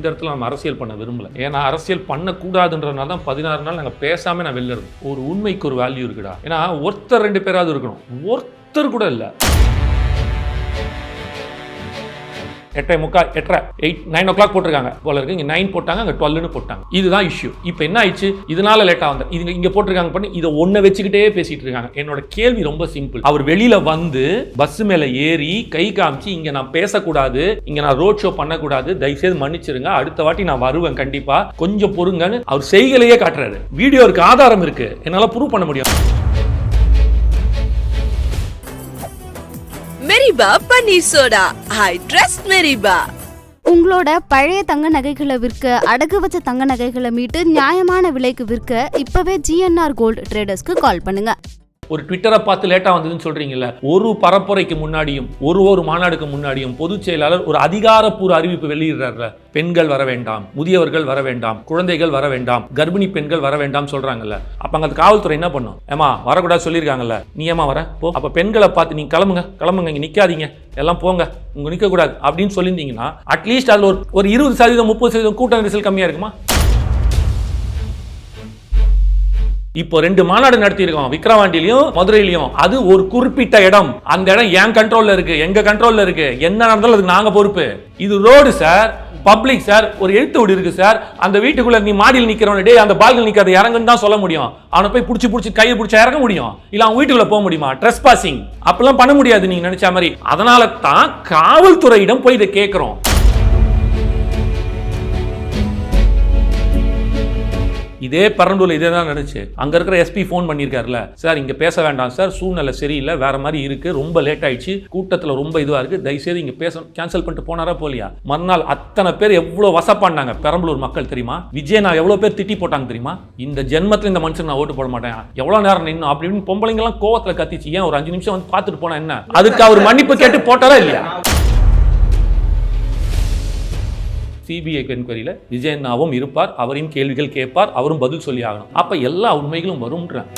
இந்த இடத்துல நம்ம அரசியல் பண்ண விரும்பல. ஏன்னா அரசியல் பண்ணக்கூடாதுன்றதுனால தான் பதினாறு நாள் நாங்கள் பேசாமல் நான் வெளில இருந்தோம் ஒரு உண்மைக்கு ஒரு வேல்யூ இருக்குடா. ஏன்னா ஒருத்தர் ரெண்டு பேராவது இருக்கணும். ஒருத்தர் கூட இல்லை. எட்டரை முக்கா எட்டரை எயிட் நைன் ஓ கிளாக் போட்டிருக்காங்க. போல இருக்கு. இங்கே நைன் போட்டாங்க அங்கே டுவெல்னு போட்டாங்க. இதுதான் இஷ்யூ இப்போ என்ன ஆயிடுச்சு? இதனால லேட்டாக வந்து இது இங்கே போட்டிருக்காங்க பண்ணி இதை ஒன்றை வச்சுக்கிட்டே பேசிட்டு இருக்காங்க. என்னோட கேள்வி ரொம்ப சிம்பிள் அவர் வெளியில வந்து பஸ் மேலே ஏறி கை காமிச்சு இங்கே நான் பேசக்கூடாது. இங்கே நான் ரோட் ஷோ பண்ணக்கூடாது. தயவுசெய்து மன்னிச்சிருங்க. அடுத்த வாட்டி நான் வருவேன் கண்டிப்பா. கொஞ்சம் பொறுங்கன்னு அவர் செய்களையே காட்டுறாரு. வீடியோ இருக்கு ஆதாரம் இருக்கு. என்னால் ப்ரூவ் பண்ண முடியும். மெரிபா பன்னீர் சோடா. I trust Meriba. உங்களோட பழைய தங்க நகைகளை விற்க அடகு வச்ச தங்க நகைகளை மீட்டு நியாயமான விலைக்கு விற்க இப்பவே ஜிஎன்ஆர் கோல்டு ட்ரேடர்ஸ்க்கு கால் பண்ணுங்க. ஒரு ட்விட்டரை பார்த்து லேட்டாக வந்ததுன்னு சொல்றீங்கல்ல ஒரு பரப்புரைக்கு முன்னாடியும் ஒரு ஒரு மாநாடுக்கு முன்னாடியும் பொதுச் செயலாளர் ஒரு அதிகாரப்பூர்வ அறிவிப்பு வெளியிடுறாருல. பெண்கள் வர வேண்டாம் முதியவர்கள் வர வேண்டாம் குழந்தைகள் வர வேண்டாம் கர்ப்பிணி பெண்கள் வர வேண்டாம் சொல்றாங்கல்ல. அப்ப அங்க அந்த காவல்துறை என்ன பண்ணும்? ஏமா வரக்கூடாது சொல்லியிருக்காங்கல்ல. நீ ஏமா வர? போ. அப்ப பெண்களை பார்த்து நீங்க கிளம்புங்க கிளம்புங்க இங்க நிக்காதீங்க. எல்லாம் போங்க உங்க நிக்க கூடாது அப்படின்னு சொல்லியிருந்தீங்கன்னா அட்லீஸ்ட் அதுல ஒரு ஒரு இருபது சதவீதம் முப்பது சதவீதம் கூட்ட நெரிசல் கம்மியா இருக்குமா? இப்போ ரெண்டு மாநாடு நடத்தியிருக்கோம். விக்ரவாண்டிலையும் மதுரையிலையும். அது ஒரு குறிப்பிட்ட இடம். அந்த இடம் என் கண்ட்ரோல்ல இருக்கு? எங்க கண்ட்ரோல்ல இருக்கு? என்ன நடந்தாலும் அதுக்கு நாங்க பொறுப்பு. இது ரோடு சார் பப்ளிக் சார் ஒரு எழுத்து வீடு இருக்கு சார் அந்த வீட்டுக்குள்ள நீ மாடியில் நிக்கிறவன டே அந்த பால்கள் நிக்காத இறங்குன்னு தான் சொல்ல முடியும். அவனை போய் பிடிச்சி பிடிச்சி கையை பிடிச்சி இறங்க முடியும். இல்ல அவன் வீட்டுக்குள்ள போக முடியுமா? ட்ரெஸ் பாசிங் அப்பெல்லாம் பண்ண முடியாது நீங்க நினைச்ச மாதிரி. அதனால தான் காவல்துறையிடம் போய் இதை கேட்கிறோம் இதே பரண்டூர்ல இதே தான் நடந்துச்சு. அங்க இருக்கிற எஸ்பி ஃபோன் பண்ணியிருக்காருல. சார் இங்க பேச வேண்டாம் சார். சூழ்நிலை சரியில்லை. வேற மாதிரி இருக்கு. ரொம்ப லேட் ஆயிடுச்சு. கூட்டத்துல ரொம்ப இதுவா இருக்கு. தயவுசெய்து இங்க பேச கேன்சல் பண்ணிட்டு போனாரா போலியா? மறுநாள் அத்தனை பேர் எவ்வளவு வசப்பாண்டாங்க பெரம்பலூர் மக்கள் தெரியுமா? விஜய் நான் எவ்வளவு பேர் திட்டி போட்டாங்க தெரியுமா? இந்த ஜென்மத்துல இந்த மனுஷன் நான் ஓட்டு போட மாட்டேன். எவ்வளவு நேரம் நின்னு அப்படின்னு பொம்பளைங்க எல்லாம் கோவத்துல கத்திச்சு ஏன் ஒரு அஞ்சு நிமிஷம் வந்து பார்த்துட்டு போனா என்ன? அதுக்கு அவர் மன்னிப்பு கேட்டு போட்டாரா இல்லையா? சிபிஐ என்கொயரியில் விஜயண்ணாவும் இருப்பார் அவரையும் கேள்விகள் கேட்பார் அவரும் பதில் சொல்லி ஆகணும். அப்ப எல்லா உண்மைகளும் வரும்ன்றேன்.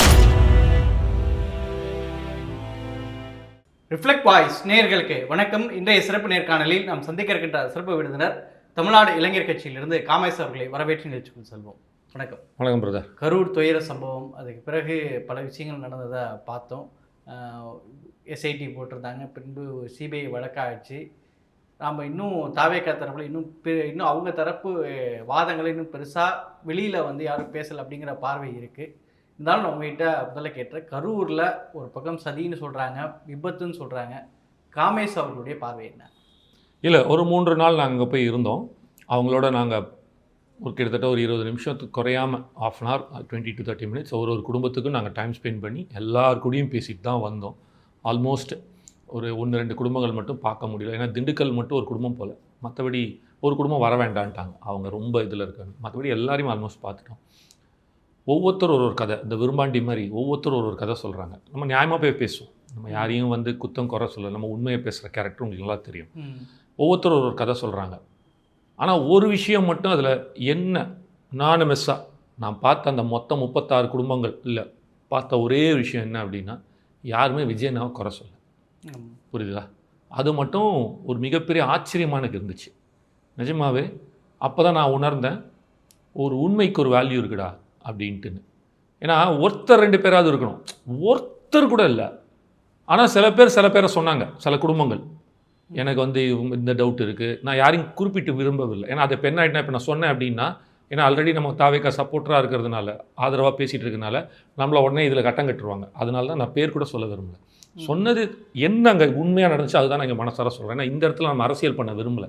ரிஃப்ளெக்ட் வாய்ஸ் நேயர்களுக்கு வணக்கம். இன்றைய சிறப்பு நேர்காணலில் நாம் சந்திக்க இருக்கின்ற சிறப்பு விருந்தினர் தமிழ்நாடு இளைஞர் கட்சியிலிருந்து காமேஸ் அவர்களை வரவேற்று நிகழ்ச்சிக்குள் செல்வோம். வணக்கம். வணக்கம் பிரதர் கரூர் துயர சம்பவம் அதுக்கு பிறகு பல விஷயங்கள் நடந்ததை பார்த்தோம். எஸ்ஐடி போட்டிருந்தாங்க பின்பு சிபிஐ வழக்காயிடுச்சு. நாம் இன்னும் தாவேக்கா தரப்பில் இன்னும் இன்னும் அவங்க தரப்பு வாதங்களை இன்னும் பெருசாக வெளியில் வந்து யாரும் பேசலை அப்படிங்கிற பார்வை இருக்குது இருந்தாலும் நான் உங்ககிட்ட முதல்ல கேட்டேன். கரூரில் ஒரு பக்கம் சதின்னு சொல்கிறாங்க விபத்துன்னு சொல்கிறாங்க காமேஷ் அவர்களுடைய பார்வை என்ன? இல்லை ஒரு மூன்று நாள் நாங்கள் அங்கே போய் இருந்தோம். அவங்களோட நாங்கள் ஒரு கிட்டத்தட்ட ஒரு இருபது நிமிஷத்துக்கு குறையாம half an hour twenty to thirty minutes ஒரு ஒரு குடும்பத்துக்கும் நாங்கள் டைம் ஸ்பெண்ட் பண்ணி எல்லார் கூடயும் பேசிட்டு தான் வந்தோம். ஆல்மோஸ்ட் ஒரு ஒன்று ரெண்டு குடும்பங்கள் மட்டும் பார்க்க முடியல. ஏன்னா திண்டுக்கல் மட்டும் ஒரு குடும்பம் போல். மற்றபடி ஒரு குடும்பம் வர வேண்டான்ட்டாங்க. அவங்க ரொம்ப இதில் இருக்காங்க. மற்றபடி எல்லாரையும் ஆல்மோஸ்ட் பார்த்துட்டோம். ஒவ்வொருத்தர் ஒரு ஒரு கதை. இந்த விரும்பாண்டி மாதிரி ஒவ்வொருத்தர் ஒரு ஒரு கதை சொல்கிறாங்க நம்ம நியாயமாக போய் பேசுவோம். நம்ம யாரையும் வந்து குத்தம் குறை சொல்ல நம்ம உண்மையை பேசுகிற கேரக்டர் உங்களுக்கு நல்லா தெரியும். ஒவ்வொருத்தரும் ஒரு ஒரு கதை சொல்கிறாங்க ஆனால் ஒரு விஷயம் மட்டும் அதில் என்ன நான் மிஸ்ஸாக நான் பார்த்த அந்த மொத்தம் முப்பத்தாறு குடும்பங்கள் இல்லை பார்த்த ஒரே விஷயம் என்ன அப்படின்னா யாருமே விஜயனாவை குறை சொல்ல புரியுதா? அது மட்டும் ஒரு மிகப்பெரிய ஆச்சரியமாக எனக்கு இருந்துச்சு. நிஜமாவே அப்போ தான் நான் உணர்ந்தேன் ஒரு உண்மைக்கு ஒரு வேல்யூ இருக்குடா அப்படின்ட்டுன்னு. ஏன்னா ஒருத்தர் ரெண்டு பேராவது இருக்கணும். ஒருத்தர் கூட இல்லை. ஆனால் சில பேர் சில பேரை சொன்னாங்க சில குடும்பங்கள். எனக்கு வந்து இந்த டவுட் இருக்குது நான் யாரையும் குறிப்பிட்டு விரும்பவில்லை. ஏன்னா அதை பெண் ஆகிட்டா இப்போ நான் சொன்னேன் அப்படின்னா ஏன்னா ஆல்ரெடி நம்ம தாவேக்கா சப்போர்ட்டராக இருக்கிறதுனால ஆதரவாக பேசிகிட்டு இருக்கனால நம்மளை உடனே இதில் கட்டம் கட்டுருவாங்க. அதனால தான் நான் பேர் கூட சொல்ல விரும்பலை. சொன்னது என்ன அங்கே உண்மையாக நடந்துச்சு அதுதான் நான் இங்கே மனசார சொல்கிறேன் ஏன்னா இந்த இடத்துல நம்ம அரசியல் பண்ண விரும்பல.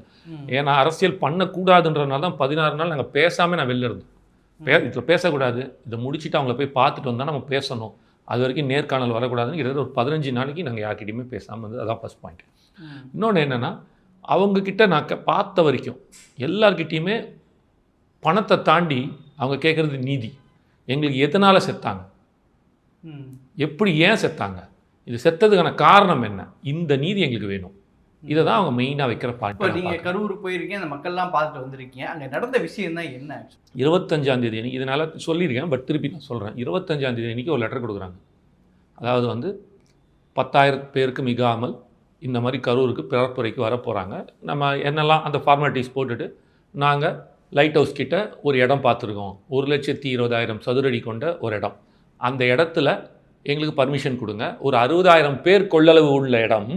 ஏன்னா அரசியல் பண்ணக்கூடாதுன்றனால தான் பதினாறு நாள் நாங்கள் பேசாமல் நான் வெளில இருந்தோம் பே இதில் பேசக்கூடாது. இதை முடிச்சுட்டு அவங்கள போய் பார்த்துட்டு வந்தால் நம்ம பேசணும். அது வரைக்கும் நேர்காணல் வரக்கூடாதுன்னு கிட்டத்தட்ட ஒரு பதினஞ்சு நாளைக்கு நாங்கள் யார்கிட்டையுமே பேசாமல் இருந்தது. அதான் ஃபஸ்ட் பாயிண்ட் இன்னொன்று என்னென்னா அவங்கக்கிட்ட நான் பார்த்த வரைக்கும் எல்லார்கிட்டேயுமே பணத்தை தாண்டி அவங்க கேட்குறது நீதி. எங்களுக்கு எதனால் செத்தாங்க? எப்படி ஏன் செத்தாங்க? இது செத்ததுக்கான காரணம் என்ன? இந்த நீதி எங்களுக்கு வேணும். இதை தான் அவங்க மெயினாக வைக்கிற இப்போ பாயிண்ட் நீங்கள் கரூர் போயிருக்கீங்க அந்த மக்கள்லாம் பார்த்துட்டு வந்திருக்கீங்க. அங்கே நடந்த விஷயம் தான் என்ன? இருபத்தஞ்சாம் தேதி அன்னைக்கு இதனால் சொல்லியிருக்கேன் பட் திருப்பி நான் சொல்கிறேன் இருபத்தஞ்சாம் தேதி அன்னைக்கு ஒரு லெட்டர் கொடுக்குறாங்க. அதாவது வந்து பத்தாயிரம் பேருக்கு மிகாமல் இந்த மாதிரி கரூருக்கு பிறப்புரைக்கு வர போகிறாங்க நம்ம என்னெல்லாம் அந்த ஃபார்மாலிட்டிஸ் போட்டுட்டு நாங்கள் லைட் ஹவுஸ் கிட்ட ஒரு இடம் பார்த்துருக்கோம். ஒரு லட்சத்தி இருபதாயிரம் சதுரடி கொண்ட ஒரு இடம். அந்த இடத்துல எங்களுக்கு பர்மிஷன் கொடுங்க. ஒரு அறுபதாயிரம் பேர் கொள்ளளவு உள்ள இடம்.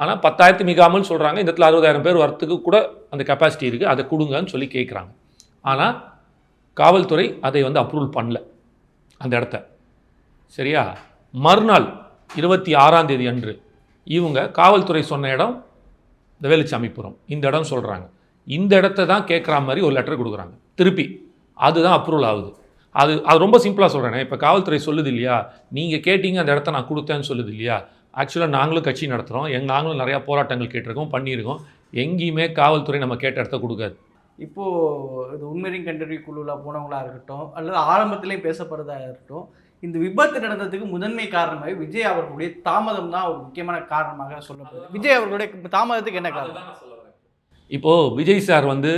ஆனால் பத்தாயிரத்து மிகாமல் சொல்கிறாங்க இந்த இடத்துல அறுபதாயிரம் பேர் வரத்துக்கு கூட அந்த கெப்பாசிட்டி இருக்குது அதை கொடுங்கன்னு சொல்லி கேட்குறாங்க ஆனால் காவல்துறை அதை வந்து அப்ரூவல் பண்ணல அந்த இடத்த. சரியா? மறுநாள் இருபத்தி ஆறாம் தேதி அன்று இவங்க காவல்துறை சொன்ன இடம் இந்த வேலுச்சாமிபுரம். இந்த இடம் சொல்கிறாங்க இந்த இடத்த தான் கேட்குற மாதிரி ஒரு லெட்டர் கொடுக்குறாங்க. திருப்பி. அதுதான் அப்ரூவல் ஆகுது. அது அது ரொம்ப சிம்பிளாக சொல்கிறேனே இப்போ காவல்துறை சொல்லுது இல்லையா? நீங்கள் கேட்டீங்க அந்த இடத்த நான் கொடுத்தேன்னு சொல்லுது இல்லையா? ஆக்சுவலாக நாங்களும் கட்சி நடத்துகிறோம் எங் நாங்களும் நிறையா போராட்டங்கள் கேட்டிருக்கோம் பண்ணியிருக்கோம். எங்கேயுமே காவல்துறை நம்ம கேட்ட இடத்த கொடுக்காது. இப்போது இது உண்மையின் கண்டறி குழுவில் போனவங்களா இருக்கட்டும் அல்லது ஆரம்பத்திலேயும் பேசப்படுறதா இருக்கட்டும் இந்த விபத்து நடந்ததுக்கு முதன்மை காரணமாக விஜய் அவர்களுடைய தாமதம் தான் ஒரு முக்கியமான காரணமாக சொல்லப்படுது. விஜய் அவர்களுடைய தாமதத்துக்கு என்ன காரணம்? இப்போது விஜய் சார் வந்து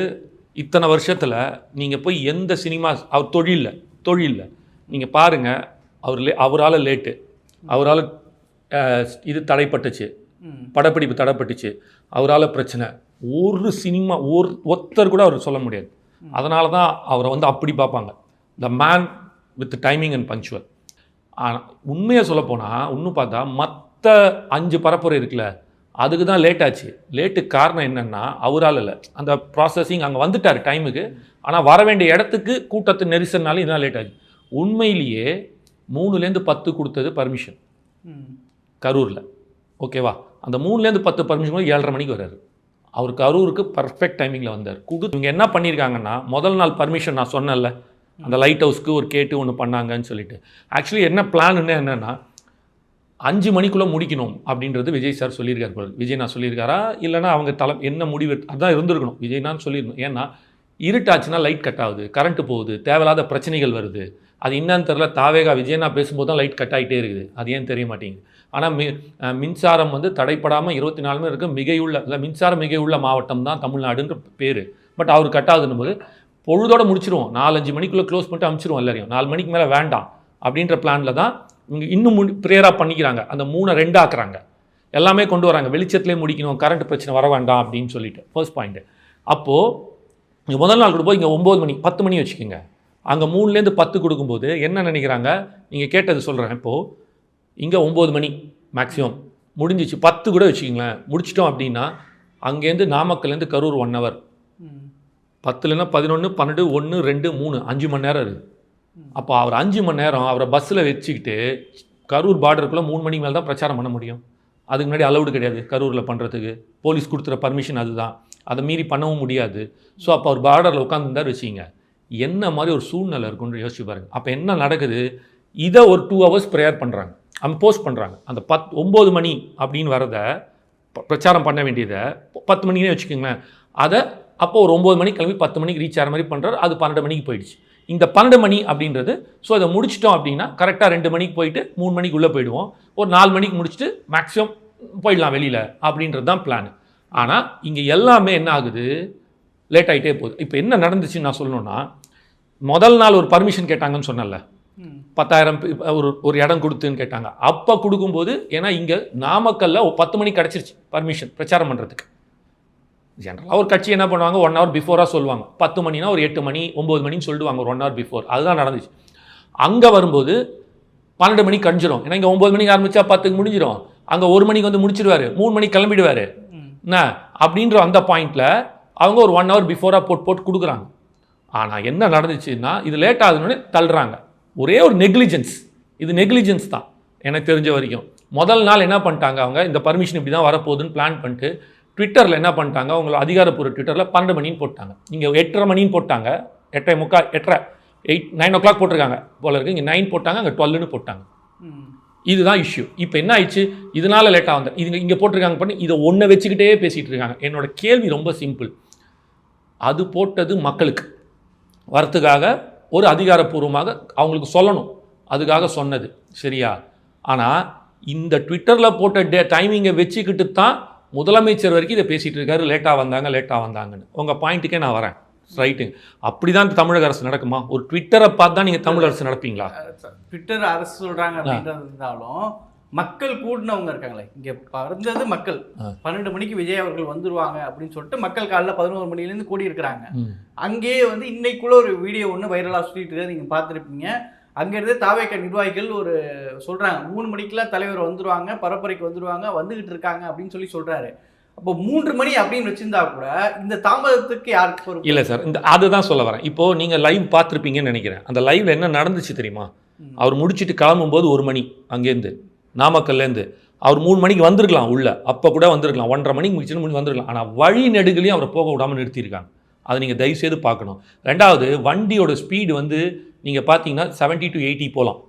இத்தனை வருஷத்தில் நீங்கள் போய் எந்த சினிமா அவர் தொழிலில். தொழிலில். நீங்கள் பாருங்கள் அவர் லே அவரால் லேட்டு அவரால் இது தடைப்பட்டுச்சு. படப்பிடிப்பு தடைப்பட்டுச்சு. அவரால் பிரச்சனை. ஒரு சினிமா ஒரு ஒருத்தர் கூட அவர் சொல்ல முடியாது. அதனால தான் அவரை வந்து அப்படி பார்ப்பாங்க. The man with timing and punctual ஆனால் உண்மையை சொல்லப்போனால் இன்னும் பார்த்தா மற்ற அஞ்சு பரப்புரை இருக்குல்ல அதுக்கு தான் லேட் ஆச்சு. லேட்டுக்கு காரணம் என்னென்னா அவரால் இல்லை. அந்த ப்ராசஸிங் அங்கே வந்துட்டார் டைமுக்கு ஆனால் வர வேண்டிய இடத்துக்கு கூட்டத்து நெரிசல்னால இதுதான் லேட் ஆச்சு. உண்மையிலேயே மூணுலேருந்து பத்து கொடுத்தது பர்மிஷன் கரூரில். ஓகேவா அந்த மூணுலேருந்து பத்து பர்மிஷன் ஏழரை மணிக்கு வராரு அவர் கரூருக்கு பர்ஃபெக்ட் டைமிங்கில் வந்தார். குடு இவங்க என்ன பண்ணியிருக்காங்கன்னா முதல் நாள் பர்மிஷன் நான் சொன்னேன்ல அந்த லைட் ஹவுஸ்க்கு ஒரு கேட்டு ஒன்று பண்ணாங்கன்னு சொல்லிட்டு. ஆக்சுவலி என்ன பிளான்னு என்னென்னா அஞ்சு மணிக்குள்ளே முடிக்கணும் அப்படின்றது விஜய் சார் சொல்லியிருக்காரு போல. விஜய் நான் சொல்லியிருக்காரா? இல்லைன்னா அவங்க தலை என்ன முடிவு அதான் இருந்திருக்கணும். விஜய்னான்னு சொல்லியிருக்கணும் ஏன்னா இருட்டாச்சுன்னா லைட் கட் ஆகுது கரண்ட்டு போகுது தேவையில்லாத பிரச்சனைகள் வருது. அது என்னன்னு தெரில தாவேகா விஜயனா பேசும்போது தான் லைட் கட் ஆகிட்டே இருக்குது. அது ஏன் தெரிய மாட்டேங்குது? ஆனால் மி மின்சாரம் வந்து தடைப்படாமல் இருபத்தி நாலு மணி மிகையுள்ள இல்லை மின்சாரம் மிகையுள்ள மாவட்டம் தான் தமிழ்நாடுன்ற பேர். பட் அவர் கட் ஆகுதுன்னு போது பொழுதோடு முடிச்சிருவோம். நாலஞ்சு மணிக்குள்ளே க்ளோஸ் பண்ணிட்டு அமுச்சிருவோம் எல்லாரையும். நாலு மணிக்கு மேலே வேண்டாம் அப்படின்ற பிளானில் தான் இன்னும் முடி ப்ரேயராக பண்ணிக்கிறாங்க. அந்த மூணை ரெண்டாக்குறாங்க. எல்லாமே கொண்டு வராங்க. வெளிச்சத்துலேயே முடிக்கணும் கரண்ட் பிரச்சனை வர வேண்டாம் அப்படின்னு சொல்லிட்டு. ஃபர்ஸ்ட் பாயிண்ட்டு அப்போது இங்கே முதல் நாள் கொடுப்போம் இங்கே ஒம்பது மணி பத்து மணி வச்சுக்கோங்க. அங்கே மூணுலேருந்து பத்து கொடுக்கும்போது என்ன நினைக்கிறாங்க? நீங்கள் கேட்டது சொல்கிறேன் இப்போது இங்கே ஒம்பது மணி மேக்ஸிமம் முடிஞ்சிச்சு. பத்து கூட வச்சுக்கிங்களேன். முடிச்சிட்டோம் அப்படின்னா அங்கேருந்து நாமக்கல்லேருந்து கரூர் ஒன் ஹவர் பத்துலன்னா பதினொன்று பன்னெண்டு ஒன்று ரெண்டு மூணு அஞ்சு மணி நேரம் இருக்குது அப்போ அவர் அஞ்சு மணி நேரம் அவரை பஸ்ஸில் வச்சுக்கிட்டு கரூர் பார்டருக்குள்ளே மூணு மணிக்கு மேலே தான் பிரச்சாரம் பண்ண முடியும். அதுக்கு முன்னாடி அலௌடு கிடையாது கரூரில் பண்ணுறதுக்கு போலீஸ் கொடுத்துற பர்மிஷன் அதுதான். அதை மீறி பண்ணவும் முடியாது. ஸோ அப்போ அவர் பார்டரில் உட்காந்துருந்தார் வச்சிங்க என்ன மாதிரி ஒரு சூழ்நிலை இருக்குன்னு யோசிச்சு பாருங்கள் அப்போ என்ன நடக்குது? இதை ஒரு டூ ஹவர்ஸ் ப்ரேயர் பண்ணுறாங்க அவங்க போஸ்ட் பண்ணுறாங்க அந்த பத் ஒம்பது மணி அப்படின்னு வரதை பிரச்சாரம் பண்ண வேண்டியதை பத்து மணினே வச்சுக்கோங்களேன். அதை அப்போ ஒரு ஒம்பது மணிக்கு கிளம்பி பத்து மணிக்கு ரீச் ஆகிற மாதிரி பண்ணுறாரு அது பன்னெண்டு மணிக்கு போயிடுச்சு. இந்த பன்னெண்டு மணி அப்படின்றது ஸோ அதை முடிச்சிட்டோம் அப்படின்னா கரெக்டாக ரெண்டு மணிக்கு போயிட்டு மூணு மணிக்கு உள்ளே போயிடுவோம். ஒரு நாலு மணிக்கு முடிச்சுட்டு மேக்ஸிமம் போயிடலாம் வெளியில் அப்படின்றது தான் பிளான் ஆனால் இங்கே எல்லாமே என்ன ஆகுது? லேட் ஆகிட்டே போகுது. இப்போ என்ன நடந்துச்சுன்னு நான் சொல்லணும்னா முதல் நாள் ஒரு பர்மிஷன் கேட்டாங்கன்னு சொன்னேன்ல. ம். பத்தாயிரம் ஒரு ஒரு இடம் கொடுத்துன்னு கேட்டாங்க. அப்போ கொடுக்கும்போது ஏன்னா இங்கே நாமக்கல்ல ஒரு பத்து மணிக்கு கிடச்சிருச்சு பர்மிஷன் பிரச்சாரம் பண்ணுறதுக்கு ஜென்ரலாக ஒரு கட்சி என்ன பண்ணுவாங்க? ஒன் ஹவர் பிஃபோராக சொல்லுவாங்க. பத்து மணினா ஒரு எட்டு மணி ஒம்பது மணின்னு சொல்லிடுவாங்க ஒரு ஒன் ஹவர் பிஃபோர் அதுதான் நடந்துச்சு. அங்கே வரும்போது பன்னெண்டு மணிக்கு கழிஞ்சிரும் ஏன்னா இங்கே ஒம்பது மணிக்கு ஆரம்பிச்சா பத்துக்கு முடிஞ்சிடும் அங்கே ஒரு மணிக்கு வந்து முடிச்சிடுவாரு மூணு மணிக்கு கிளம்பிடுவாரு. என்ன? அப்படின்ற அந்த பாயிண்டில் அவங்க ஒரு ஒன் ஹவர் பிஃபோராக போட்டு போட்டு கொடுக்குறாங்க. ஆனால் என்ன நடந்துச்சுன்னா இது லேட் ஆகுதுன்னு தள்ளுறாங்க. ஒரே ஒரு நெக்லிஜென்ஸ் இது நெக்லிஜென்ஸ் தான். எனக்கு தெரிஞ்ச வரைக்கும். முதல் நாள் என்ன பண்ணிட்டாங்க அவங்க? இந்த பர்மிஷன் இப்படி தான் வரப்போகுதுன்னு பிளான் பண்ணிட்டு ட்விட்டரில் என்ன பண்ணிட்டாங்க? அவங்கள அதிகாரப்பூர்வ ட்விட்டரில் பன்னெண்டு மணின்னு போட்டாங்க. இங்கே எட்டரை மணின்னு போட்டாங்க. எட்டரை முக்கா எட்டரை எயிட் நைன் ஓ கிளாக் போட்டிருக்காங்க போல இருக்கு. இங்கே நைன் போட்டாங்க அங்கே டுவெல்னு போட்டாங்க. இதுதான் இஷ்யூ இப்போ என்ன ஆயிடுச்சு? இதனால லேட்டாக வந்த இது இங்கே போட்டிருக்காங்க பண்ணி இதை ஒன்றை வச்சுக்கிட்டே பேசிகிட்டு இருக்காங்க. என்னோட கேள்வி ரொம்ப சிம்பிள் அது போட்டது மக்களுக்கு. வரத்துக்காக ஒரு அதிகாரப்பூர்வமாக அவங்களுக்கு சொல்லணும். அதுக்காக சொன்னது. சரியா? ஆனால் இந்த ட்விட்டரில் போட்ட டே டைமிங்கை வச்சுக்கிட்டு தான் முதலமைச்சர் வரைக்கும் இதை பேசிகிட்டு இருக்காரு. லேட்டாக வந்தாங்க லேட்டாக வந்தாங்கன்னு. உங்கள் பாயிண்ட்டுக்கே நான் வரேன். ரைட்டுங்க அப்படி தான் தமிழக அரசு நடக்குமா? ஒரு ட்விட்டரை பார்த்து தான் நீங்கள் தமிழக அரசு நடப்பீங்களா? ட்விட்டர் அரசு சொல்கிறாங்க இருந்தாலும் மக்கள் கூடினவங்க இருக்காங்களே. இங்க பறந்தது மக்கள். பன்னெண்டு மணிக்கு விஜய் அவர்கள் வந்துருவாங்க அப்படின்னு சொல்லிட்டு மக்கள் காலைல பதினோரு மணிலேருந்து கூடி இருக்கிறாங்க. அங்கேயே வந்து இன்னைக்குள்ள ஒரு வீடியோ ஒன்று வைரலாக சுற்றிட்டு நீங்கள் பார்த்துருப்பீங்க. அங்கேருந்து தாவேக்க நிர்வாகிகள் ஒரு சொல்கிறாங்க மூணு மணிக்கெல்லாம் தலைவர் வந்துருவாங்க பரப்புரைக்கு வந்துருவாங்க வந்துகிட்டு இருக்காங்க அப்படின்னு சொல்லி சொல்கிறாரு அப்போ மூன்று மணி அப்படின்னு வச்சிருந்தா கூட இந்த தாமதத்துக்கு யாருக்கு இல்லை சார் இந்த அதுதான் சொல்ல வரேன். இப்போ நீங்கள் லைவ் பார்த்துருப்பீங்கன்னு நினைக்கிறேன். அந்த லைவ்ல என்ன நடந்துச்சு தெரியுமா. அவர் முடிச்சிட்டு கிளம்பும்போது ஒரு மணி அங்கேருந்து நாமக்கல்லேருந்து. அவர் மூணு மணிக்கு வந்திருக்கலாம் உள்ள அப்போ கூட வந்திருக்கலாம். ஒன்றரை மணிக்கு முடிச்சுட்டு மணி வந்திருக்கலாம். ஆனால் வழி நெடுகளையும் அவரை போக விடாமல் நிறுத்தியிருக்காங்க. அதை நீங்கள் தயவுசெய்து பார்க்கணும். ரெண்டாவது வண்டியோட ஸ்பீடு வந்து நீங்கள் பார்த்தீங்கன்னா 70 டு எயிட்டி போகலாம்.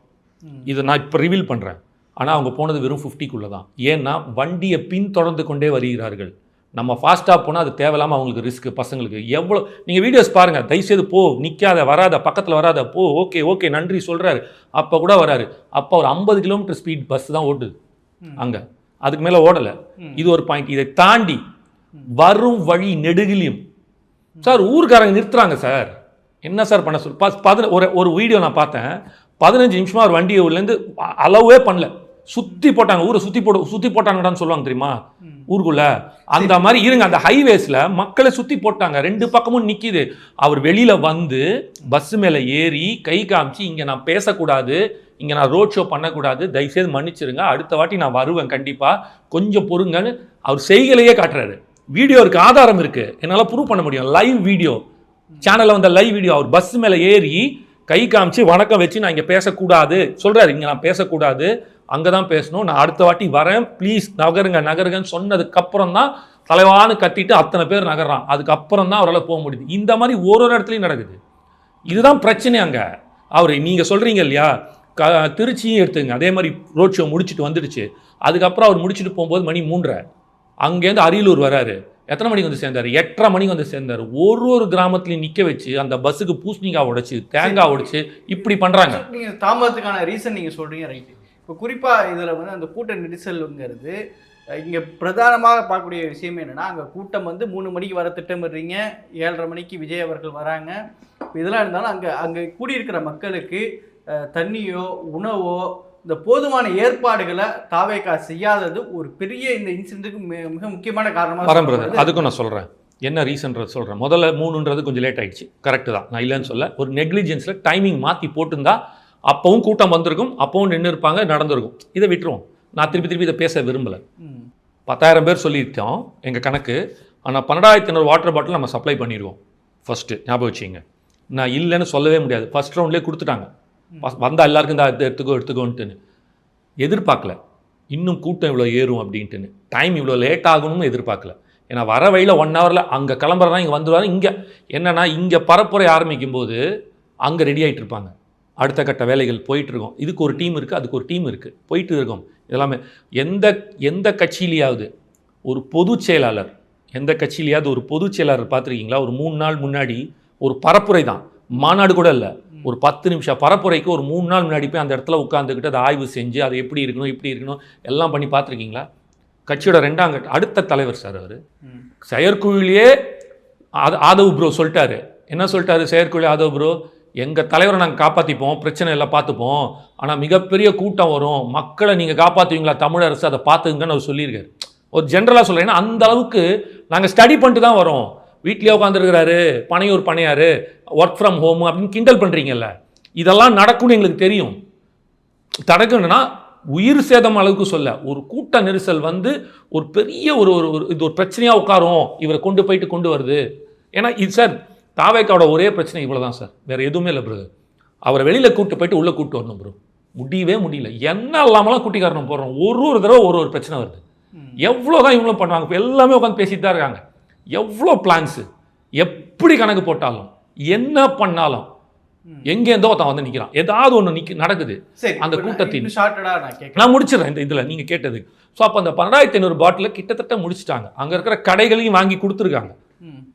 இதை நான் இப்போ ரிவீல் பண்ணுறேன் ஆனால் அவங்க போனது வெறும் 50 குள்ள தான். ஏன்னா வண்டியை பின்தொடர்ந்து கொண்டே வருகிறார்கள். நம்ம ஃபாஸ்ட்டாக போனால் அது தேவையில்லாமல் அவங்களுக்கு ரிஸ்க் பசங்களுக்கு. எவ்வளோ நீங்கள் வீடியோஸ் பாருங்கள் தயவுசெய்து போ நிற்காத வராத பக்கத்தில் வராத போ ஓகே ஓகே நன்றி சொல்கிறாரு அப்போ கூட வராரு. அப்போ ஒரு ஐம்பது கிலோமீட்டர் ஸ்பீட் பஸ் தான் ஓட்டுது. அங்கே. அதுக்கு மேலே ஓடலை. இது ஒரு பாயிண்ட் இதை தாண்டி வரும் வழி நெடுகிலையும். சார் ஊர்க்காரங்க நிறுத்துறாங்க சார். என்ன சார் பண்ண சொல் பதின ஒரு ஒரு வீடியோ நான் பார்த்தேன். பதினஞ்சு நிமிஷமா ஒரு வண்டியை அ- அளவே பண்ணல. சுற்றி போட்டாங்க. ஊரை சுற்றி போட்டு சுற்றி போட்டாங்கடான்னு சொல்லுவாங்க தெரியுமா. ஊருக்குள்ள. அந்த மாதிரி இருங்க. அந்த ஹைவேஸில் மக்களை சுற்றி போட்டாங்க. ரெண்டு பக்கமும் நிற்கிது அவர் வெளியில் வந்து பஸ் மேலே ஏறி கை காமிச்சு இங்கே நான் பேசக்கூடாது. இங்கே நான் ரோட் ஷோ பண்ணக்கூடாது. தயவுசெய்து மன்னிச்சிருங்க. அடுத்த வாட்டி நான் வருவேன் கண்டிப்பாக கொஞ்சம் பொறுங்கன்னு அவர் செய்களையே காட்டுறாரு. வீடியோ இருக்கு ஆதாரம் இருக்கு. என்னால் ப்ரூவ் பண்ண முடியும். லைவ் வீடியோ சேனலில் வந்த லைவ் வீடியோ அவர் பஸ் மேலே ஏறி கை காமிச்சு வணக்கம் வச்சு நான் இங்கே பேசக்கூடாது. சொல்கிறாரு இங்கே நான் பேசக்கூடாது. அங்கே தான் பேசணும். நான் அடுத்த வாட்டி வரேன். ப்ளீஸ் நகருங்க நகருங்கன்னு சொன்னதுக்கப்புறம் தான் தலைவான்னு கத்திட்டு அத்தனை பேர் நகர்றான். அதுக்கப்புறம் தான் அவரால் போக முடியுது. இந்த மாதிரி ஒரு ஒரு இடத்துலையும் நடக்குது. இதுதான் பிரச்சனை அங்கே. அவர் நீங்கள் சொல்கிறீங்க இல்லையா? க திருச்சியும் எடுத்துங்க. அதே மாதிரி ரோட் ஷோ முடிச்சுட்டு வந்துடுச்சு. அதுக்கப்புறம் அவர் முடிச்சுட்டு போகும்போது மணி மூன்றரை. அங்கேருந்து அரியலூர் வராரு. எத்தனை மணிக்கு வந்து சேர்ந்தாரு? எட்டரை மணிக்கு வந்து சேர்ந்தார். ஒரு ஒரு கிராமத்துலையும் நிற்க வச்சு அந்த பஸ்ஸுக்கு பூசணிக்காய் உடைச்சு தேங்காய் உடைச்சு இப்படி பண்ணுறாங்க நீங்கள் தாமதத்துக்கான ரீசன் நீங்கள் சொல்கிறீங்க ரைட்டு இப்போ குறிப்பாக இதில் வந்து அந்த கூட்ட நெரிசல்ங்கிறது இங்கே பிரதானமாக பார்க்கக்கூடிய விஷயம் என்னென்னா அங்கே கூட்டம் வந்து மூணு மணிக்கு வர திட்டமிடுறீங்க ஏழரை மணிக்கு விஜய் அவர்கள் வராங்க. இதெல்லாம் இருந்தாலும் அங்கே அங்கே கூடியிருக்கிற மக்களுக்கு தண்ணியோ உணவோ இந்த போதுமான ஏற்பாடுகளை தாவேக்கா செய்யாதது ஒரு பெரிய இந்த இன்சிடென்ட்டுக்கு மிக மிக முக்கியமான காரணமாக பிரதர் அதுக்கும் நான் சொல்கிறேன் என்ன ரீசன்றது சொல்கிறேன் முதல்ல மூணுன்றது கொஞ்சம் லேட் ஆயிடுச்சு. கரெக்டு தான். நான் இல்லைன்னு சொல்ல. ஒரு நெக்லிஜென்ஸில் டைமிங் மாற்றி போட்டிருந்தா அப்பவும் கூட்டம் வந்திருக்கும். அப்பவும் நின்று இருப்பாங்க நடந்திருக்கும். இதை விட்டுருவோம். நான் திருப்பி திருப்பி இதை பேச விரும்பலை. பத்தாயிரம் பேர் சொல்லிட்டோம் எங்கள் கணக்கு. ஆனால் பன்னெண்டாயிரத்தி ஐநூறு வாட்டர் பாட்டில் நம்ம சப்ளை பண்ணிடுவோம் ஃபஸ்ட்டு ஞாபகம் வச்சுங்க நான் இல்லைன்னு சொல்லவே முடியாது. ஃபர்ஸ்ட் ரவுண்ட்லேயே கொடுத்துட்டாங்க. வந்தால் எல்லாருக்கும் இந்த எடுத்துக்கோ எடுத்துக்கோன்ட்டுன்னு. எதிர்பார்க்கல இன்னும் கூட்டம் இவ்வளோ ஏறும் அப்படின்ட்டுன்னு. டைம் இவ்வளோ லேட் ஆகணும்னு எதிர்பார்க்கல ஏன்னா வர வழியில் ஒன் ஹவரில் அங்கே கிளம்புறதா இங்கே வந்துடுவாரு இங்கே. என்னன்னா இங்கே பரப்புரை ஆரம்பிக்கும் போது அங்கே ரெடி ஆகிட்டு இருப்பாங்க. அடுத்த கட்ட வேலைகள் போயிட்டுருக்கோம் இதுக்கு ஒரு டீம் இருக்குது அதுக்கு ஒரு டீம் இருக்குது போயிட்டு இருக்கும். இதெல்லாமே எந்த எந்த கட்சியிலையாவது ஒரு பொதுச் செயலாளர் எந்த கட்சியிலையாவது ஒரு பொதுச் செயலாளர் பார்த்துருக்கீங்களா ஒரு மூணு நாள் முன்னாடி ஒரு பரப்புரை தான். மாநாடு கூட இல்லை. ஒரு பத்து நிமிஷம் பரப்புரைக்கு ஒரு மூணு நாள் முன்னாடி போய் அந்த இடத்துல உட்காந்துக்கிட்டு அதை ஆய்வு செஞ்சு அது எப்படி இருக்கணும் இப்படி இருக்கணும் எல்லாம் பண்ணி பார்த்துருக்கீங்களா? கட்சியோட ரெண்டாம் கட்ட அடுத்த தலைவர் சார் அவர். ம். செயற்குழுவிலேயே ஆத ஆதவ் ப்ரோ சொல்லிட்டாரு. என்ன சொல்லிட்டாரு செயற்குழு ஆதவ் ப்ரோ? எங்கள் தலைவரை நாங்கள் காப்பாற்றிப்போம் பிரச்சனை எல்லாம் பார்த்துப்போம். ஆனால் மிகப்பெரிய கூட்டம் வரும். மக்களை நீங்கள் காப்பாற்றுவீங்களா தமிழரசு அதை பார்த்துங்கன்னு அவர் சொல்லியிருக்காரு. ஒரு ஜென்ரலாக சொல்கிறேன் ஏன்னா அந்த அளவுக்கு நாங்கள் ஸ்டடி பண்ணிட்டு தான் வரோம். வீட்லேயே உட்காந்துருக்கிறாரு பனையூர் பணையாரு ஒர்க் ஃப்ரம் ஹோம் அப்படின்னு கிண்டல் பண்ணுறீங்கல்ல இதெல்லாம் நடக்கும்னு எங்களுக்கு தெரியும். தடக்கணும்னா உயிர் சேதம் அளவுக்கு சொல்ல ஒரு கூட்ட நெரிசல் வந்து ஒரு பெரிய ஒரு ஒரு இது ஒரு பிரச்சனையாக உட்காரும் இவரை கொண்டு போயிட்டு கொண்டு வருது. ஏன்னா இது சார் தாவேக்காவோட ஒரே பிரச்சனை இவ்வளோ தான் சார் வேறு எதுவுமே இல்லை ப்ரோ அவரை வெளியில் கூட்டு போயிட்டு உள்ளே கூட்டு வரணும் ப்ரோ முடியவே முடியல. என்ன இல்லாமலாம் குட்டி காரணம் போடுறோம். ஒரு ஒரு தடவை ஒரு ஒரு பிரச்சனை வருது. எவ்வளோ தான் இவங்களும் பண்ணுவாங்க இப்போ எல்லாமே உட்காந்து பேசிட்டு தான் இருக்காங்க. எவ்வளோ பிளான்ஸு எப்படி கணக்கு போட்டாலும் என்ன பண்ணாலும். எங்கேருந்தோ ஒருத்தன் வந்து நிற்கிறான் ஏதாவது ஒன்று நிற்க நடக்குது. அந்த கூட்டத்தின் நான் முடிச்சிடுறேன் இந்த இதில் நீங்கள் கேட்டது. ஸோ அப்போ அந்த பன்னெண்டாயிரத்தி ஐநூறு பாட்டில் கிட்டத்தட்ட முடிச்சிட்டாங்க. அங்கே இருக்கிற கடைகளையும் வாங்கி கொடுத்துருக்காங்க.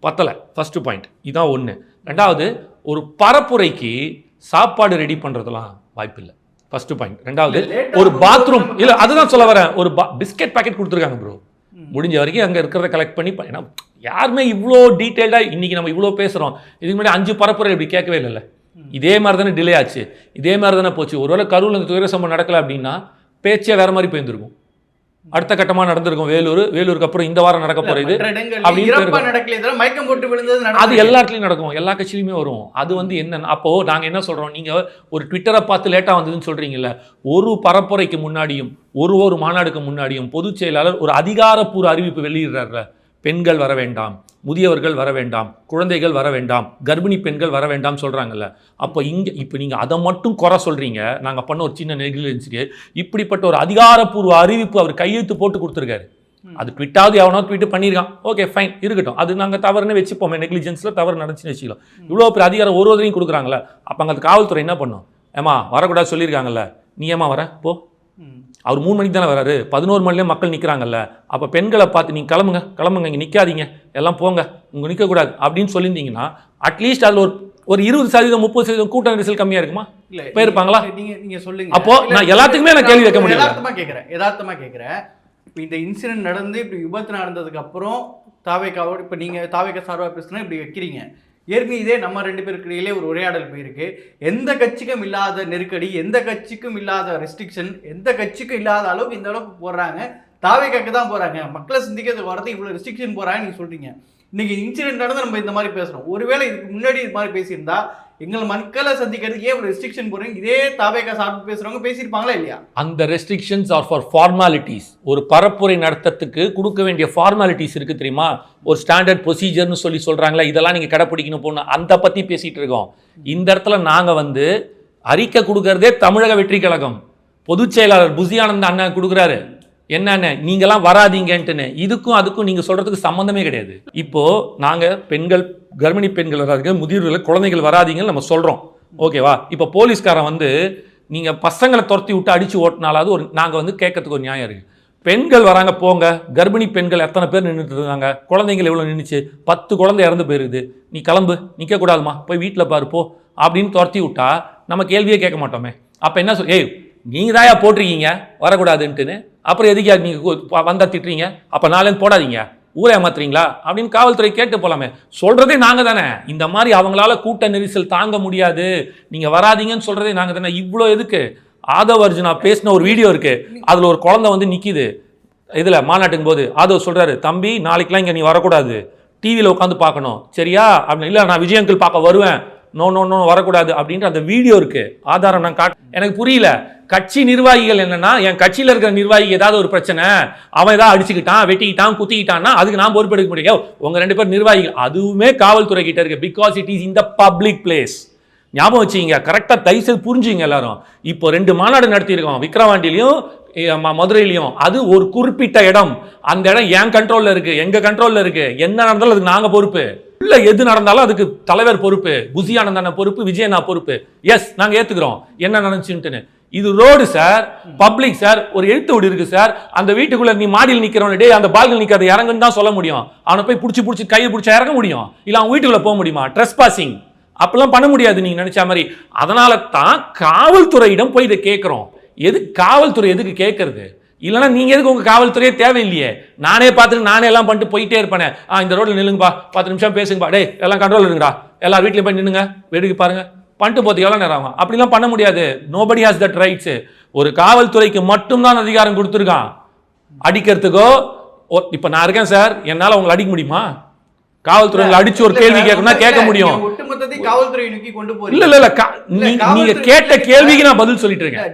பத்தலை ஃபஸ்ட்டு பாயிண்ட் இதான் ஒன்று ரெண்டாவது ஒரு பரப்புரைக்கு சாப்பாடு ரெடி பண்ணுறதுலாம் வாய்ப்பில்லை ஃபஸ்ட்டு பாயிண்ட் ரெண்டாவது ஒரு பாத்ரூம் போது இல்லை அதுதான் சொல்ல வரேன். ஒரு பிஸ்கெட் பாக்கெட் கொடுத்துருக்காங்க ப்ரோ. முடிஞ்ச வரைக்கும் அங்கே இருக்கிறத கலெக்ட் பண்ணி ஏன்னா யாருமே இவ்வளோ டீட்டெயில்டாக இன்றைக்கி நம்ம இவ்வளோ பேசுகிறோம் இதுக்கு முன்னாடி அஞ்சு பரப்புரை இப்படி கேட்கவே இல்லைல்ல. இதே மாதிரி தானே டிலே ஆச்சு. இதே மாதிரி தானே போச்சு. ஒருவேளை கரூரில் இந்த துயர சம்பவம் நடக்கல அப்படின்னா பேச்சே வேற மாதிரி போயிருந்திருக்கும் அடுத்த கட்டமா நடந்திருக்கும் வேலூர். வேலூருக்கு அப்புறம் இந்த வாரம் நடக்க போற இது மற்ற இடங்கள்ல அப்படின்னு இறப்பா இருக்கும். நடக்கல இதெல்லாம் மயக்கம் போட்டு விழுந்தது அது நடந்தது. எல்லா இடத்துலையும் நடக்கும். எல்லா கட்சியிலுமே வரும். அது வந்து என்ன அப்போ நாங்க என்ன சொல்றோம்? நீங்க ஒரு ட்விட்டரை பார்த்து லேட்டா வந்ததுன்னு சொல்றீங்கல்ல. ஒரு பரப்புரைக்கு முன்னாடியும் ஒரு ஒரு மாநாடுக்கு முன்னாடியும் பொதுச் செயலாளர் ஒரு அதிகாரப்பூர்வ அறிவிப்பு வெளியிடுறாருல. பெண்கள் வர வேண்டாம் முதியவர்கள் வர வேண்டாம் குழந்தைகள் வர வேண்டாம் கர்ப்பிணி பெண்கள் வர வேண்டாம் சொல்றாங்கல்ல. அப்போ இங்க இப்போ நீங்க அதை மட்டும் குறை சொல்றீங்க. நாங்க பண்ண ஒரு சின்ன நெகிழ்ச்சிக்கு இப்படிப்பட்ட ஒரு அதிகாரப்பூர்வ அறிவிப்பு அவர் கையெழுத்து போட்டு கொடுத்துருக்காரு. அது ட்விட்டாவது எவனோ ட்வீட் பண்ணியிருக்கான். ஓகே ஃபைன் இருக்கட்டும். அது நாங்கள் தவறுன்னு வச்சுப்போமே நெக்லிஜென்ஸில் தவறு நடந்துச்சுன்னு வச்சுக்கலாம் இவ்வளோ பெரிய அதிகாரம் ஒரு ஒருத்தரையும் கொடுக்குறாங்களே அப்போ அங்கே காவல்துறை என்ன பண்ணும்? ஏமா வரக்கூடாது சொல்லியிருக்காங்கல்ல. நீ ஏமா வர? போ. அவர் மூணு மணிக்கு தானே வராரு? பதினோரு மணிலேயே மக்கள் நிற்கிறாங்கல்ல அப்போ பெண்களை பார்த்து நீங்கள் கிளம்புங்க கிளம்புங்க இங்கே நிற்காதீங்க எல்லாம் போங்க இங்கே நிற்கக்கூடாது அப்படின்னு சொல்லியிருந்தீங்கன்னா அட்லீஸ்ட் அதில் ஒரு ஒரு இருபது சதவீதம் முப்பது சதவீதம் கூட்ட நெரிசல் கம்மியாக இருக்குமா? இல்ல போயிருப்பாங்களா? நீங்க- நீங்க நீங்க சொல்லுங்க. அப்போ நான் எல்லாத்துக்குமே நான் கேள்வி வைக்க முடியல. யதார்த்தமா கேக்குறேன் யதார்த்தமா கேக்குறேன் இப்போ இந்த இன்சிடென்ட் நடந்து இப்படி விபத்து நடந்ததுக்கு அப்புறம் தாவேக்காவோட இப்போ நீங்க தாவேக்கா சார்பா பேசுனா இப்படி வைக்கிறீங்க. ஏற்கனவே இதே நம்ம ரெண்டு பேருக்கு இடையிலே ஒரு உரையாடல் போயிருக்கு. எந்த கட்சிக்கும் இல்லாத நெருக்கடி எந்த கட்சிக்கும் இல்லாத ரெஸ்ட்ரிக்ஷன் எந்த கட்சிக்கும் இல்லாத அளவுக்கு இந்த அளவுக்கு போடுறாங்க. தாவேக்காக்கு தான் போகிறாங்க மக்களை சிந்திக்கிறது வரது இவ்வளோ ரெஸ்ட்ரிக்ஷன் போகிறாங்க நீங்கள் சொல்கிறீங்க இன்னைக்கு இன்சிடென்ட் நடந்து நம்ம இந்த மாதிரி பேசுகிறோம் ஒருவேளை இதுக்கு முன்னாடி இது மாதிரி பேசியிருந்தா எங்களை மக்களை சந்திக்கிறதுக்கு ஏன் ரெஸ்ட்ரிக்ஷன் போறீங்க இதே தாவேக்கா சாப்பிட்டு பேசுறவங்க பேசியிருப்பாங்களா இல்லையா? அந்த ரெஸ்ட்ரிக்ஷன்ஸ் ஆர் ஃபார் ஃபார்மாலிட்டிஸ் ஒரு பரப்புரை நடத்தத்துக்கு கொடுக்க வேண்டிய ஃபார்மாலிட்டிஸ் இருக்கு தெரியுமா? ஒரு ஸ்டாண்டர்ட் ப்ரொசீஜர்னு சொல்லி சொல்றாங்களா இதெல்லாம் நீங்க கடைப்பிடிக்கணும் போகணும் அந்த பத்தி பேசிட்டு இருக்கோம். இந்த இடத்துல நாங்க வந்து அறிக்கை கொடுக்கறதே தமிழக வெற்றி கழகம் பொதுச் செயலாளர் புசியானந்த அண்ணா கொடுக்குறாரு. என்னென்ன? நீங்கெல்லாம் வராதீங்கன்ட்டுன்னு. இதுக்கும் அதுக்கும் நீங்கள் சொல்கிறதுக்கு சம்மந்தமே கிடையாது. இப்போது நாங்கள் பெண்கள் கர்ப்பிணி பெண்கள் வராதீங்க முதியோர்கள் குழந்தைகள் வராதீங்கன்னு நம்ம சொல்கிறோம் ஓகேவா? இப்போ போலீஸ்காரன் வந்து நீங்கள் பசங்களை துரத்தி விட்டு அடித்து ஓட்டினாலாவது ஒரு நாங்கள் வந்து கேட்கறதுக்கு ஒரு நியாயம் இருக்குது பெண்கள் வராங்க போங்க. கர்ப்பிணி பெண்கள் எத்தனை பேர் நின்றுட்டு இருந்தாங்க குழந்தைங்கள் எவ்வளோ நின்றுச்சு பத்து குழந்தை இறந்து போயிருக்குது. நீ கிளம்பு நிற்கக்கூடாதுமா போய் வீட்டில் பாரு போ. அப்படின்னு துரத்தி விட்டா நம்ம கேள்வியே கேட்க மாட்டோமே. அப்போ என்ன சொல் ஏய் நீங்கள் தாயா போட்டிருக்கீங்க? வரக்கூடாதுன்ட்டுன்னு அப்புறம் எதுக்கா நீங்கள் வந்தால் திட்டுறீங்க? அப்போ நாலேருந்து போடாதீங்க. ஊரை ஏமாத்துறீங்களா? அப்படின்னு காவல்துறை கேட்டு போகலாமே சொல்கிறதே நாங்கள் தானே. இந்த மாதிரி அவங்களால கூட்ட நெரிசல் தாங்க முடியாது. நீங்கள் வராதீங்கன்னு சொல்கிறதே நாங்கள் தானே. இவ்வளோ எதுக்கு? ஆதவ் அர்ஜுனா பேசின ஒரு வீடியோ இருக்குது அதில் ஒரு குழந்தை வந்து நிற்கிது இதில் மாநாட்டுக்கும் போது ஆதவ் சொல்கிறாரு தம்பி நாளைக்கெலாம் இங்கே நீ வரக்கூடாது. டிவியில் உட்காந்து பார்க்கணும். சரியா? அப்படின்னு இல்லை நான் விஜய் அங்கிள் பார்க்க வருவேன். நோ நோ நோ வரக்கூடாது அப்படின்ற அந்த வீடியோ இருக்கு. ஆதாரம் நான் காட் எனக்கு புரியல. கட்சி நிர்வாகிகள் என்னன்னா என் கட்சியில் இருக்கிற நிர்வாகி ஏதாவது ஒரு பிரச்சனை அவன் ஏதாவது அடிச்சுக்கிட்டான் வெட்டிக்கிட்டான் குத்திக்கிட்டான்னா அதுக்கு நான் பொறுப்பெடுக்க முடியும். உங்க ரெண்டு பேர் நிர்வாகிகள் அதுவுமே காவல்துறை கிட்ட இருக்கு. Because it is in the public place ஞாபகம் வச்சுங்க கரெக்டாக தயவுசெய்து புரிஞ்சுங்க எல்லாரும். இப்போ ரெண்டு மாநாடு நடத்தியிருக்கோம் விக்ரவாண்டிலையும் மதுரையிலையும். அது ஒரு குறிப்பிட்ட இடம். அந்த இடம் என் கண்ட்ரோலில் இருக்கு எங்கள் கண்ட்ரோலில் இருக்கு. என்ன நடந்தாலும் அதுக்கு நாங்கள் பொறுப்பு. உள்ள எது நடந்தாலும் அதுக்கு தலைவர் பொறுப்பு புசியானந்தான பொறுப்பு விஜயனா பொறுப்பு. எஸ் நாங்க ஏத்துக்கிறோம். என்ன நடந்துச்சுன்ட்டுன்னு. இது ரோடு சார் பப்ளிக் சார் ஒரு எழுத்து வீடு இருக்கு சார் அந்த வீட்டுக்குள்ள நீ மாடியில் நிக்கிறவன டேய் அந்த பால்கள் நிக்காத இறங்குன்னு தான் சொல்ல முடியும். அவனை போய் பிடிச்சி பிடிச்சி கையை பிடிச்சா இறங்க முடியும். இல்லை அவன் வீட்டுக்குள்ள போக முடியுமா? ட்ரெஸ் பாசிங் அப்பெல்லாம் பண்ண முடியாது நீங்க நினைச்ச மாதிரி. அதனால தான் காவல்துறையிடம் போய் இதை கேட்குறோம் எது காவல்துறை எதுக்கு கேட்கறது இல்லைன்னா நீங்க எதுக்கு உங்க காவல்துறையே தேவையில்லையே? நானே பார்த்துட்டு நானே எல்லாம் பண்ணிட்டு போயிட்டே இருப்பேனே. ஆ இந்த ரோட்ல நில்லுங்கப்பா. பத்து நிமிஷம் பேசுங்கப்பா. டேய் எல்லாம் கண்ட்ரோல் இருங்கடா. எல்லா வீட்லயும் போய் நின்னுங்க வேடிக்கை பாருங்க. பண்ணிட்டு போது எவ்வளோ நேரம் ஆகும்? அப்படிலாம் பண்ண முடியாது. நோபடி ஹாஸ் தட் ரைட்ஸ் ஒரு காவல்துறைக்கு மட்டும்தான் அதிகாரம் கொடுத்துருக்கான். அடிக்கிறதுக்கோ இப்ப நான் இருக்கேன் சார் என்னால உங்களை அடிக்க முடியுமா? காவல்துறையில் அடிச்சு ஒரு கேள்வி கேட்கணும்னா கேட்க முடியும். இல்ல இல்ல இல்ல. நீங்க கேட்ட கேள்விக்கு நான் பதில் சொல்லிட்டு இருக்கேன்.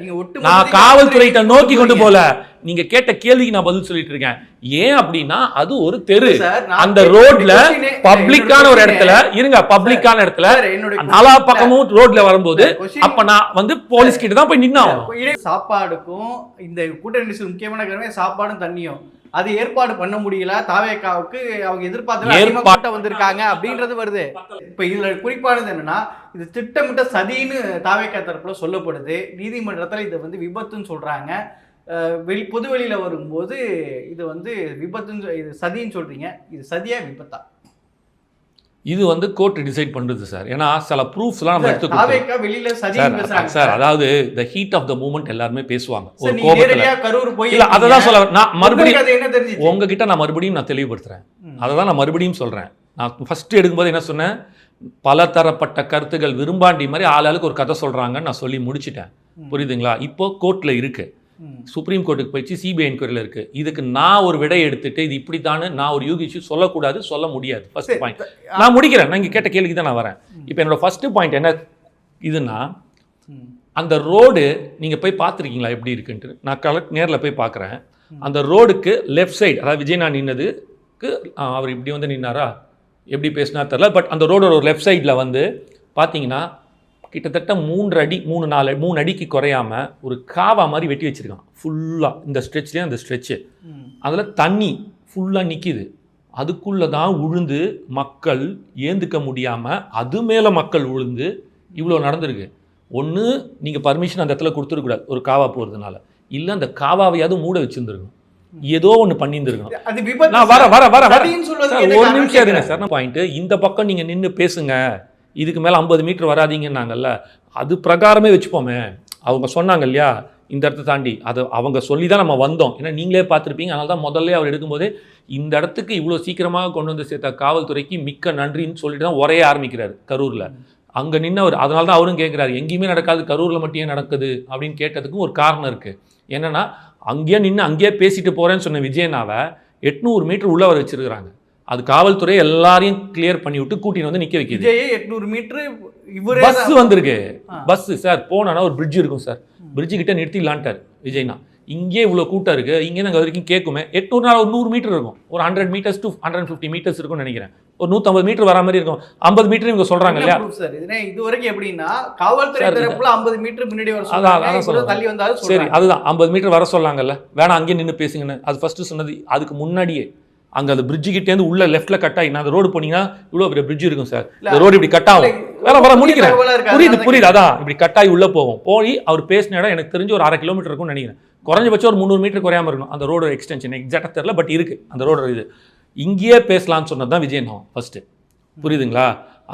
நான் காவல்துறையிட்ட காவல்துறை நோக்கி கொண்டு. போல நீங்க கேட்ட கேள்விக்கு நான் பதில் சொல்லிட்டு இருக்கேன். ஏன் அப்படின்னா அது ஒரு தெரு. அந்த ரோட்ல பப்ளிக்கான ஒரு இடத்துல இருங்க பப்ளிக்கான இடத்துல நாலா பக்கமும் ரோட்ல வரும்போது அப்ப நான் வந்து போலீஸ் கிட்ட தான் போய் இடை- சாப்பாடுக்கும் இந்த கூட்ட நெரிசல் முக்கியமான காரணமே சாப்பாடும் தண்ணியும். அது ஏற்பாடு பண்ண முடியல தாவேக்காவுக்கு அவங்க எதிர்பார்த்து வந்திருக்காங்க அப்படின்றது வருது. இப்ப இதுல குறிப்பானது என்னன்னா இது திட்டமிட்ட சதின்னு தாவேக்கா தரப்புல சொல்லப்படுது. நீதிமன்றத்துல இதை வந்து விபத்துன்னு சொல்றாங்க. வெளி பொது வெளியில வரும்போது இது வந்து விபத்துன்னு இது சதின்னு சொல்றீங்க. இது சதியா விபத்தா? இது வந்து கோர்ட் டிசைட் பண்றது சார் ஏன்னா சில ப்ரூஃப்ஸ்லாம் நம்ம எடுத்து கொடுத்தோம். தாவேக்கா வெளியில சதின்னு சார் அதாவது the heat of the moment எல்லாருமே பேசுவாங்க. ஒரு கோபத்துல. இல்ல அதை தான் சொல்ல நான் மறுபடியும் உங்ககிட்ட நான் மறுபடியும் நான் தெளிவுபடுத்துறேன். ம். அதை தான் நான் மறுபடியும் சொல்றேன். நான் ஃபர்ஸ்ட் எடுக்கும்போது என்ன சொன்னேன்? பல தரப்பட்ட கருத்துகள் விரும்பாண்டி மாதிரி ஆளாளுக்கு ஒரு கதை சொல்றாங்கன்னு நான் சொல்லி முடிச்சிட்டேன். புரியுதுங்களா? இப்போ கோர்ட்ல இருக்கு. ம். சுப்ரீம் கோர்ட்டுக்கு போயிடுச்சு சிபிஐ என்கொயரியில் இருக்கு. இதுக்கு நான் ஒரு விடை எடுத்துட்டு இது இப்படித்தான்னு நான் ஒரு யூகிச்சு சொல்லக்கூடாது சொல்ல முடியாது. ஃபர்ஸ்ட் பாயிண்ட் நான் முடிக்கிறேன். நான் இங்கே கேட்ட கேள்விக்கு தான் நான் வரேன். இப்போ என்னோட ஃபர்ஸ்ட் பாயிண்ட் என்ன? இதுன்னா. அந்த ரோடு நீங்கள் போய் பார்த்துருக்கீங்களா? எப்படி இருக்குன்ட்டு. நான் கலெக்ட் நேரில் போய் பார்க்குறேன். அந்த ரோடுக்கு லெஃப்ட் சைடு அதாவது விஜய் நான் நின்னதுக்கு அவர் இப்படி வந்து நின்னாரா? எப்படி பேசினா தெரில பட் அந்த ரோடோட லெஃப்ட் சைடில் வந்து பார்த்தீங்கன்னா கிட்டத்தட்ட மூன்று அடி மூணு நாலு மூணு அடிக்கு குறையாம ஒரு காவா மாதிரி வெட்டி வச்சிருக்கான். ஃபுல்லாக இந்த ஸ்ட்ரெச்லேயே அந்த ஸ்ட்ரெச்சு. அதில் தண்ணி ஃபுல்லாக நிற்கிது அதுக்குள்ளே தான் உழுந்து மக்கள் ஏந்துக்க முடியாமல் அது மேலே மக்கள் உழுந்து இவ்வளோ நடந்திருக்கு. ஒன்று நீங்கள் பர்மிஷன் அந்த இடத்துல கொடுத்துருக்கூடாது ஒரு காவா போகிறதுனால இல்லை அந்த காவாவையாவது மூட வச்சுருந்துருக்கணும். ஏதோ ஒன்று பண்ணியிருந்துருக்கணும் நான் வர வர வர ஒரு நிமிஷம் இருங்க. சார். பாயிண்ட் இந்த பக்கம் நீங்கள் நின்று பேசுங்க. இதுக்கு மேலே ஐம்பது மீட்டர் வராதிங்கன்னாங்கல்ல அது பிரகாரமே வச்சுப்போமே. அவங்க சொன்னாங்க இல்லையா இந்த இடத்த தாண்டி. அதை அவங்க சொல்லி தான் நம்ம வந்தோம். ஏன்னா நீங்களே பார்த்துருப்பீங்க. அதனால தான் முதல்ல அவர் எடுக்கும்போது இந்த இடத்துக்கு இவ்வளோ சீக்கிரமாக கொண்டு வந்து சேர்த்த காவல்துறைக்கு மிக்க நன்றின்னு சொல்லிட்டு தான் உரைய ஆரம்பிக்கிறார் கரூரில். அங்கே நின்று அவர் அதனால தான் அவரும் கேட்குறாரு எங்கேயுமே நடக்காது கரூரில் மட்டும் ஏன் நடக்குது? அப்படின்னு கேட்டதுக்கும் ஒரு காரணம் இருக்குது என்னென்னா அங்கேயே நின்று அங்கேயே பேசிட்டு போகிறேன்னு சொன்ன விஜயனாவை எட்நூறு மீட்டர் உள்ளே வர வச்சுருக்கிறாங்க. அது காவல்துறை எல்லாரையும் கிளியர் பண்ணி விட்டு கூட்டின்னு வந்து நிற்க வைக்குது. எட்நூறு மீட்டர் இவரே பஸ். வந்திருக்கு. பஸ் சார் போனா ஒரு பிரிட்ஜ் இருக்கும் சார் பிரிட்ஜு கிட்ட நிறுத்திடலான்ட்டார் விஜய்னா. இங்கே இவ்வளோ கூட்டம் இருக்கு. இங்கே நாங்கள் வரைக்கும் கேட்குமே. எட்நூறு நாள் ஒரு நூறு மீட்டர் இருக்கும். ஒரு hundred metres to hundred fifty metres இருக்கும்னு நினைக்கிறேன். ஒரு நூற்றம்பது மீட்டர் வர மாதிரி இருக்கும். ஐம்பது மீட்டர் இவங்க சொல்றாங்க இல்லையா? சார் இது வரைக்கும் எப்படின்னா காவல்துறை தரப்புல 50 மீட்டர் முன்னாடி வர அதான், சொல்றாங்க. தள்ளி வந்தாலும் சரி அதுதான். ஐம்பது மீட்டர் வர சொல்லாங்கல்ல. வேணாம் அங்கேயே நின்று பேசுங்கன்னு. அது ஃபர்ஸ்ட் சொன்னது. அதுக்கு முன்னாடியே அங்கே அந்த பிரிட்ஜு கிட்டேருந்து உள்ள லெஃப்ட்ல கட் ஆகி நான் அந்த ரோடு போனீங்கன்னா இவ்வளோ பெரிய பிரிட்ஜ் இருக்கும் சார். இந்த ரோடு இப்படி கட் ஆகும். வேற வர முடிக்கிறேன். புரியுது புரியுது அதான். இப்படி கட் ஆகி உள்ள போவோம். போய் அவர் பேசின இடம் எனக்கு தெரிஞ்சு ஒரு அரை கிலோமீட்டர் இருக்கும்னு நினைக்கிறேன். குறைஞ்சபட்சம் ஒரு முந்நூறு மீட்டர் குறையாம இருக்கணும். அந்த ரோடு எக்ஸ்டென்ஷன் எக்ஸாக்டாக தெரியல பட் இருக்கு. அந்த ரோடு இது. இங்கேயே பேசலாம்னு சொன்னது தான் விஜயன் ஃபர்ஸ்ட் புரியுதுங்களா?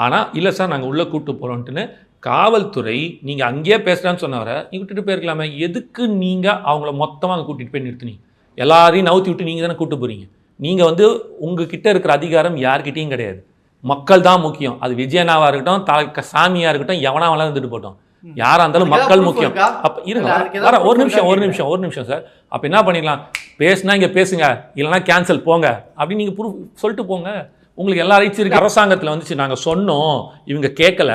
ஆனால் இல்லை சார் நாங்கள் உள்ளே கூப்பிட்டு போகிறோன்ட்டுன்னு காவல்துறை நீங்கள் அங்கேயே பேசுகிறான்னு சொன்னவரை நீ விட்டுட்டு போயிருக்கலாமே. எதுக்கு நீங்கள் அவங்கள மொத்தமாக அங்கே கூட்டிகிட்டு போய் நிறுத்துனீங்க? எல்லாரையும் நவுத்தி விட்டு நீங்கள் தானே கூட்டு போகிறீங்க நீங்கள் வந்து உங்ககிட்ட இருக்கிற அதிகாரம் யார்கிட்டயும் கிடையாது. மக்கள் தான் முக்கியம். அது விஜயனாவாக இருக்கட்டும் த சாமியாக இருக்கட்டும் எவனா இருந்துட்டு போட்டோம் யாராக இருந்தாலும் மக்கள் முக்கியம்? அப்போ இருங்க. ஒரு நிமிஷம் ஒரு? நிமிஷம் ஒரு நிமிஷம் சார். அப்போ என்ன பண்ணிடலாம்? பேசுனா இங்கே பேசுங்க. இல்லைன்னா கேன்சல் போங்க. அப்படின்னு நீங்கள் ப்ரூஃப் சொல்லிட்டு போங்க. உங்களுக்கு எல்லா ரைட்ஸ் இருக்கு. அரசாங்கத்தில் வந்துச்சு. நாங்கள் சொன்னோம். இவங்க கேட்கல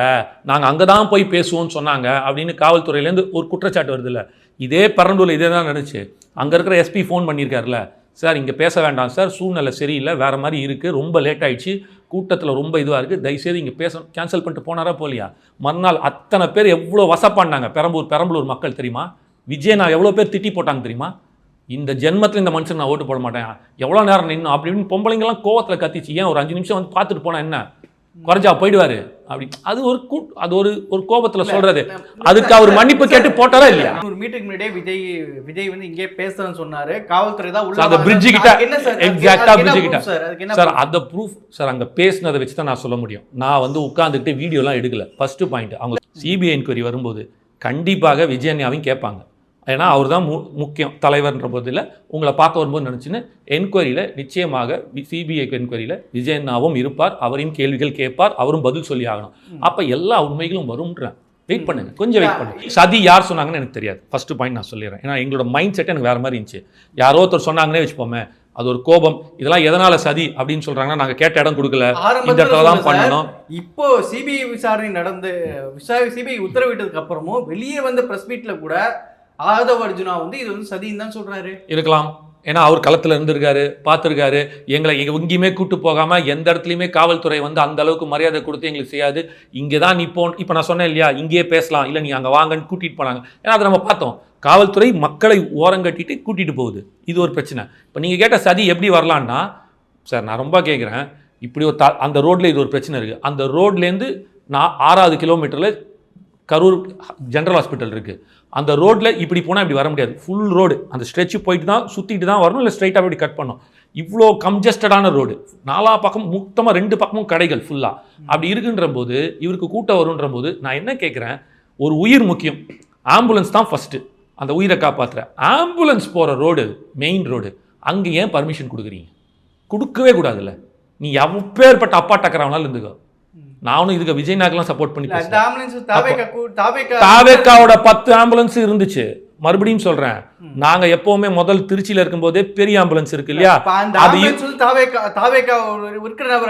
நாங்கள் அங்கே தான் போய் பேசுவோம்னு சொன்னாங்க. அப்படின்னு காவல்துறையிலேருந்து ஒரு குற்றச்சாட்டு வருதுல்ல இதே பரண்டூரில் இதே தான் நடந்துச்சு. அங்கே இருக்கிற எஸ்பி ஃபோன் பண்ணியிருக்காருல்ல சார் இங்கே பேச வேண்டாம் சார். சூழ்நிலை சரியில்லை. வேறு மாதிரி இருக்குது ரொம்ப லேட் ஆகிடுச்சு கூட்டத்தில் ரொம்ப இதுவாக இருக்குது தயவுசெய்து இங்கே பேச கேன்சல் பண்ணிட்டு போனாரா போலியா? மறுநாள் அத்தனை பேர் எவ்வளோ வசப்பாண்டாங்க பெரம்பூர் பெரம்பலூர் மக்கள் தெரியுமா? விஜய் நான் எவ்வளோ பேர் திட்டி போட்டாங்க தெரியுமா? இந்த ஜென்மத்தில் இந்த மனுஷன் நான் ஓட்டு போட மாட்டேன். எவ்வளோ நேரம் நின்று அப்படி இப்படின்னு பொம்பளைங்கெல்லாம் கோவத்தில் கத்திச்சு ஏன் ஒரு அஞ்சு நிமிஷம் வந்து பார்த்துட்டு போனால் என்ன? குறைஞ்சா போயிடுவாரு. அப்படி அது ஒரு அது ஒரு ஒரு கோபத்தில் சொல்றது. அதுக்கு அவர் மன்னிப்பு கேட்டு போட்டாரா இல்லையா? நூறு மீட்டருக்கு முன்னாடியே விஜய் விஜய் வந்து இங்கே பேசுறேன்னு சொன்னாரு. காவல்துறை தான் உள்ள அந்த bridge கிட்ட, என்ன bridge கிட்ட. சார்? அந்த ப்ரூஃப் சார் அங்கே பேசினதை வச்சு தான் நான் சொல்ல முடியும். நான் வந்து உட்காந்துக்கிட்டு வீடியோலாம் எடுக்கல. ஃபர்ஸ்ட் பாயிண்ட் அவங்க சிபிஐ என்கொயரி வரும்போது கண்டிப்பாக விஜயன்யாவையும் கேட்பாங்க. ஏன்னா அவர் தான் மு முக்கியம். தலைவர்ன்ற போதில் உங்களை பார்க்க வரும்போது நினச்சின்னு என்கொயரியில் நிச்சயமாக சிபிஐ என்கொயரியில் விஜயண்ணாவும் இருப்பார். அவரையும் கேள்விகள் கேட்பார். அவரும் பதில் சொல்லி ஆகணும். அப்போ எல்லா உண்மைகளும் வரும்ன்றேன். வெயிட் பண்ணுங்க. கொஞ்சம் வெயிட் பண்ணுங்க. சதி யார் சொன்னாங்கன்னு எனக்கு தெரியாது. ஃபர்ஸ்ட் பாயிண்ட் நான் சொல்லிடுறேன். ஏன்னா எங்களோட மைண்ட் செட் எனக்கு வேற மாதிரி இருந்துச்சு. யாரோ ஒருத்தர் சொன்னாங்கன்னே வச்சுப்போமே அது ஒரு கோபம். இதெல்லாம் எதனால சதி அப்படின்னு சொல்றாங்கன்னா நாங்க கேட்ட இடம் கொடுக்கல. இந்த இடத்துல தான். பண்ணணும். இப்போ சிபிஐ விசாரணை நடந்து சிபிஐ உத்தரவிட்டதுக்கு அப்புறமும் வெளியே வந்த பிரஸ் மீட்ல கூட ஆதவ அர்ஜுனா வந்து இது வந்து சதின்னு தான் சொல்றாரு. இருக்கலாம். ஏன்னா அவர் களத்தில் இருந்திருக்காரு பார்த்துருக்காரு. எங்களை எங்க எங்கேயுமே கூட்டு போகாமல் எந்த இடத்துலையுமே காவல்துறை வந்து அந்த அளவுக்கு மரியாதை கொடுத்து எங்களுக்கு செய்யாது. இங்கே தான் நிப்போம். இப்போ நான் சொன்னேன் இல்லையா? இங்கேயே பேசலாம். இல்லை நீ அங்கே வாங்கன்னு கூட்டிகிட்டு போனாங்க. ஏன்னா அதை நம்ம பார்த்தோம். காவல்துறை மக்களை ஓரங்கட்டிட்டு கூட்டிகிட்டு போகுது. இது ஒரு பிரச்சனை. இப்போ நீங்கள் கேட்ட சதி எப்படி வரலான்னா சார் நான் ரொம்ப கேட்குறேன் இப்படி ஒரு த அந்த ரோட்டில் இது ஒரு பிரச்சனை இருக்குது அந்த ரோட்லேருந்து நான் ஆறாவது கிலோமீட்டரில் கரூர் ஜென்ரல் ஹாஸ்பிட்டல் இருக்குது அந்த ரோட்டில் இப்படி போனால் இப்படி வர முடியாது. ஃபுல் ரோடு அந்த ஸ்ட்ரெச்சு போயிட்டு தான் சுற்றிட்டு தான் வரணும் இல்லை ஸ்ட்ரைட்டாக இப்படி கட் பண்ணணும். இவ்வளோ கம்ஜஸ்டடான ரோடு நாலா பக்கம் மொத்தமாக ரெண்டு பக்கமும் கடைகள் ஃபுல்லாக அப்படி இருக்குன்ற போது இவருக்கு கூட்டம் வருன்ற போது நான் என்ன கேட்குறேன் ஒரு உயிர் முக்கியம். ஆம்புலன்ஸ் தான் ஃபஸ்ட்டு அந்த உயிரை காப்பாற்றுற ஆம்புலன்ஸ் போகிற ரோடு மெயின் ரோடு அங்கே ஏன் பர்மிஷன் கொடுக்குறீங்க? கொடுக்கவே கூடாதுல்ல. நீ எப்பேற்பட்ட அப்பா டக்கறவனாலும் இருந்துக்கோ. நானும் இதுக்கு விஜய் நாக்கெல்லாம் சப்போர்ட் பண்ணி தாவேக்காவோட பத்து ஆம்புலன்ஸ் இருந்துச்சு. மறுபடியும் சொல்றேன். நாங்க எப்பவுமே முதல் திருச்சியில இருக்கும்போதே பெரிய ஆம்புலன்ஸ் இருக்கு இல்லையா?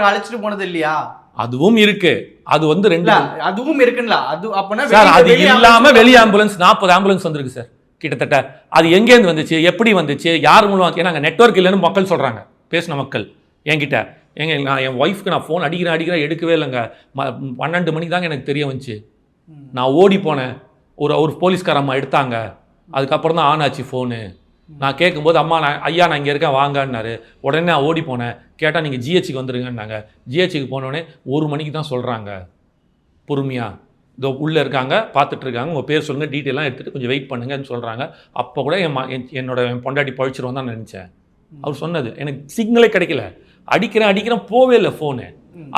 அழைச்சிட்டு போனது இல்லையா? அதுவும் இருக்கு. அது வந்து ரெண்டு அதுவும் இருக்குல்ல அது அப்பனா சார் அது இல்லாம வெளி ஆம்புலன்ஸ் நாற்பது ஆம்புலன்ஸ் வந்திருக்கு சார் கிட்டத்தட்ட. அது எங்கேருந்து வந்துச்சு? எப்படி வந்துச்சு? யார் மூலம்? ஏன்னா நெட்ஒர்க் இல்லைன்னு மக்கள் சொல்றாங்க. பேசின மக்கள் என்கிட்ட. எங்க நான் என் ஒய்ஃப்க்கு நான் ஃபோன் அடிக்கிறேன் அடிக்கிறேன் எடுக்கவே இல்லைங்க. ம- பன்னெண்டு மணிக்கு தாங்க எனக்கு தெரிய வந்துச்சு. நான் ஓடி போனேன். ஒரு ஒரு போலீஸ்கார அம்மா எடுத்தாங்க. அதுக்கப்புறம் தான் ஆன் ஆச்சு ஃபோனு நான் கேட்கும்போது அம்மா நான் ஐயா நான் இங்கே இருக்கேன் வாங்கன்னாரு. உடனே நான் ஓடி போனேன். கேட்டால் நீங்கள் ஜிஹெச்சுக்கு வந்துருங்கன்னாங்க. ஜிஹெச்சுக்கு போனோடனே ஒரு மணிக்கு தான் சொல்கிறாங்க பொறுமையாக இதோ உள்ளே இருக்காங்க பார்த்துட்டு இருக்காங்க. உங்கள் பேர் சொல்லுங்கள் டீட்டெயிலாம் எடுத்துகிட்டு கொஞ்சம் வெயிட் பண்ணுங்கன்னு சொல்கிறாங்க அப்போ கூட என் என்னோட என் பொண்டாட்டி பழிச்சிருவோம் தான் நினச்சேன். அவர் சொன்னது. எனக்கு சிக்னலே கிடைக்கல. அடிக்கிறேன் அடிக்கிறேன் போவே இல்லை ஃபோனு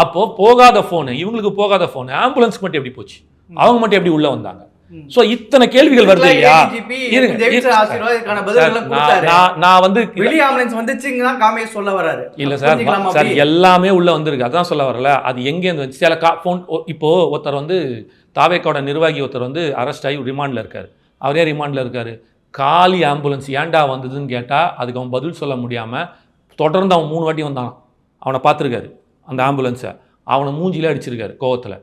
அப்போது போகாத ஃபோனு இவங்களுக்கு போகாத ஃபோனு ஆம்புலன்ஸ்க்கு மட்டும் எப்படி போச்சு? அவங்க மட்டும் எப்படி உள்ளே வந்தாங்க. ஸோ இத்தனை கேள்விகள் வருது இல்லையா? நான் வந்து ஆம்புலன்ஸ் சொல்ல வராரு. இல்ல சார் சார்? எல்லாமே உள்ள வந்திருக்கு. அதான் சொல்ல வரல. அது எங்கேருந்து வந்துச்சு சில கா ஃபோன் இப்போ ஒருத்தர் வந்து தாவேக்கோட நிர்வாகி ஒருத்தர் வந்து அரெஸ்ட் ஆகி ரிமாண்டில் இருக்காரு. அவரே ரிமாண்டில் இருக்காரு. காலி ஆம்புலன்ஸ் ஏன்டா வந்ததுன்னு கேட்டால் அதுக்கு அவன் பதில் சொல்ல முடியாமல் தொடர்ந்து அவன் மூணு வாட்டி வந்தான். அவனை பார்த்துருக்காரு. அந்த ஆம்புலன்ஸை. அவனை மூஞ்சிலே அடிச்சிருக்காரு கோவத்தில்.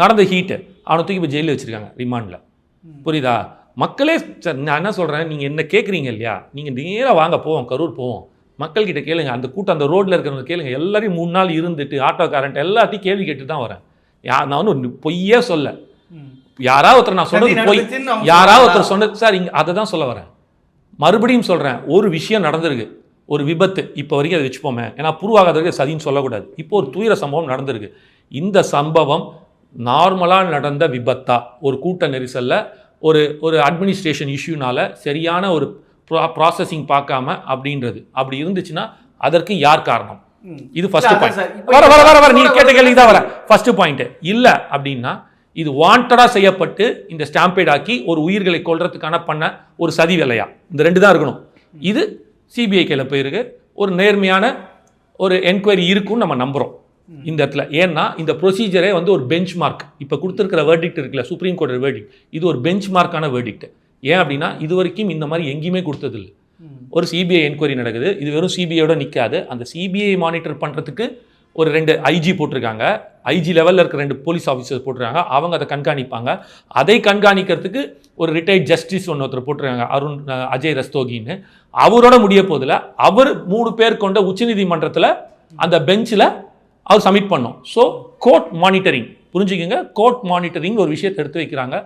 நடந்த ஹீட்டு அவனை தூக்கி போய் ஜெயிலில் வச்சுருக்காங்க ரிமாண்டில் புரியுதா? மக்களே சார் நான் என்ன சொல்கிறேன் நீங்கள் என்ன கேட்குறீங்க இல்லையா? நீங்கள் நேராக வாங்க போவோம் கரூர் போவோம். மக்கள்கிட்ட கேளுங்க. அந்த கூட்டம் அந்த ரோட்டில் இருக்கிறவங்க கேளுங்க. எல்லாரையும் மூணு நாள் இருந்துட்டு ஆட்டோக்காரன்ட்டு எல்லாத்தையும் கேள்வி கேட்டு தான் வரேன். யா நான் வந்து ஒரு பொய்யே சொல்ல. யாராவது ஒருத்தர் நான் சொன்னது பொய். யாராவது? ஒருத்தர் சொன்னது சார் இங்கே அதை தான் சொல்ல வரேன். மறுபடியும் சொல்கிறேன் ஒரு விஷயம் நடந்திருக்கு. ஒரு விபத்து இப்போ வரைக்கும் அதை வச்சுப்போமே. ஏன்னா புருவாகாத வரைக்கும் சதின்னு சொல்லக்கூடாது. இப்போ ஒரு துயர சம்பவம் நடந்திருக்கு. இந்த சம்பவம் நார்மலாக நடந்த விபத்தா? ஒரு கூட்ட நெரிசலில் ஒரு ஒரு அட்மினிஸ்ட்ரேஷன் இஷ்யூனால சரியான ஒரு ப்ராசஸிங் பார்க்காம அப்படின்றது. அப்படி இருந்துச்சுன்னா அதற்கு யார் காரணம். இது ஃபர்ஸ்ட் பாயிண்ட் வர வர வர வர. நீ கேட்ட கேள்விக்கு தான் வர ஃபர்ஸ்ட் பாயிண்ட் இல்ல அப்படின்னா இது வாண்டடா செய்யப்பட்டு இந்த ஸ்டாம்பேட் ஆக்கி ஒரு உயிர்களை கொல்றதுக்கான பண்ண ஒரு சதி வேலையா? இந்த ரெண்டு தான் இருக்கணும். இது சிபிஐ கையில் போயிருக்கு. ஒரு நேர்மையான ஒரு என்கொயரி இருக்கும்னு நம்ம நம்புறோம். இந்த இடத்துல. ஏன்னா இந்த ப்ரொசீஜரே வந்து ஒரு பெஞ்ச் மார்க் இப்போ கொடுத்துருக்கிற வேர்டிக்ட் இருக்குல்ல சுப்ரீம் கோர்ட் வேர்டிக்ட் இது ஒரு பெஞ்ச் மார்க்கான வேர்டிக்ட் ஏன் அப்படின்னா இது வரைக்கும் இந்த மாதிரி எங்கேயுமே கொடுத்ததில்லை. ஒரு சிபிஐ என்கொயரி நடக்குது. இது வெறும் சிபிஐயோட நிற்காது அந்த சிபிஐ மானிட்டர் பண்ணுறதுக்கு ஒரு ரெண்டு ஐஜி போட்டிருக்காங்க. ஐஜி லெவலில் இருக்க ரெண்டு போலீஸ் ஆஃபீஸர்ஸ் போட்டிருக்காங்க. அவங்க அதை கண்காணிப்பாங்க. அதை கண்காணிக்கிறதுக்கு ஒரு ரிட்டையர்ட் ஜஸ்டிஸ் ஒன்று ஒருத்தர் போட்டிருக்காங்க. அருண் அஜய் ரஸ்தோகின்னு. அவரோட முடிய போதில் அவர் மூணு பேர் கொண்ட உச்சநீதிமன்றத்தில் அந்த பெஞ்சில் அவர் சப்மிட் பண்ணோம். ஸோ கோர்ட் மானிட்டரிங் புரிஞ்சுக்கோங்க? கோர்ட் மானிட்டரிங் ஒரு விஷயத்தை எடுத்து வைக்கிறாங்க.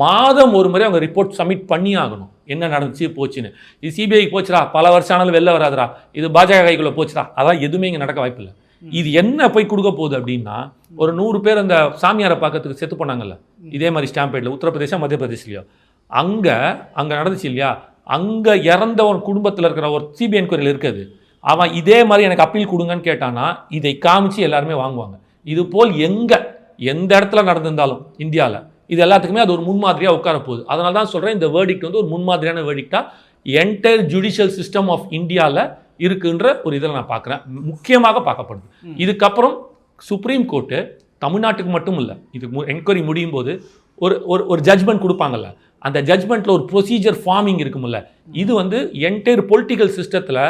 மாதம் ஒரு முறை அவங்க ரிப்போர்ட் சப்மிட் பண்ணி ஆகணும். என்ன நடந்துச்சு போச்சுன்னு. இது சிபிஐக்கு போச்சுடா. பல வருஷம் ஆனாலும் வெளில வராதுடா. இது பாஜக கைக்குள்ளே போச்சுடா. அதான் எதுவுமே இங்கே நடக்க வாய்ப்பில்லை. இது என்ன போய் கொடுக்க போகுது அப்படின்னா ஒரு நூறு பேர் அந்த சாமியாரை பார்க்கறதுக்கு செத்து போனாங்கல்ல. இதே மாதிரி ஸ்டாம்பேட்டில் உத்தரப்பிரதேசம் மத்திய பிரதேஷ்லையோ அங்கே அங்கே நடந்துச்சு இல்லையா? அங்கே இறந்த ஒரு குடும்பத்தில் இருக்கிற ஒரு சிபிஐ என்கொயரியில் இருக்குது. அவன் இதே மாதிரி எனக்கு அப்பீல் கொடுங்கன்னு கேட்டானா இதை காமிச்சு எல்லாருமே வாங்குவாங்க. இது போல் எங்கே எந்த இடத்துல நடந்திருந்தாலும் இந்தியாவில் இது எல்லாத்துக்குமே அது ஒரு முன்மாதிரியாக உட்கார போகுது. அதனால தான் சொல்கிறேன் இந்த வேர்டிக்ட் வந்து ஒரு முன்மாதிரியான வேர்டிக்டாக என்டையர் ஜுடிஷியல் சிஸ்டம் ஆஃப் இந்தியாவில் இருக்குன்ற ஒரு இதில் நான் பார்க்குறேன். முக்கியமாக பார்க்கப்படுது. இதுக்கப்புறம் சுப்ரீம் கோர்ட்டு தமிழ்நாட்டுக்கு மட்டும் இல்லை. இது என்கொயரி முடியும் போது ஒரு ஒரு ஒரு ஜட்ஜ்மெண்ட் கொடுப்பாங்கல்ல. அந்த ஜட்ஜ்மெண்ட்டில் ஒரு ப்ரொசீஜர் ஃபார்மிங் இருக்கும்ல இது வந்து என்டையர் பொலிட்டிக்கல் சிஸ்டத்தில்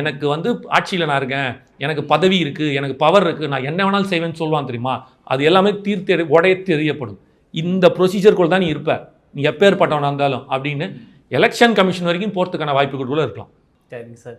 எனக்கு வந்து ஆட்சியில் நான் இருக்கேன் எனக்கு பதவி இருக்குது எனக்கு பவர் இருக்குது நான் என்ன வேணாலும் செய்வேன்னு சொல்லுவான் தெரியுமா? அது எல்லாமே தீர்த்து உடைய தெரியப்படும். இந்த ப்ரொசீஜருக்குள்ள தான் நீ இருப்ப. நீ எப்பேற்பட்டவனாக இருந்தாலும் அப்படின்னு எலெக்ஷன் கமிஷன் வரைக்கும் போகிறதுக்கான வாய்ப்புகள் கூட இருக்கலாம். சரிங்க சார்.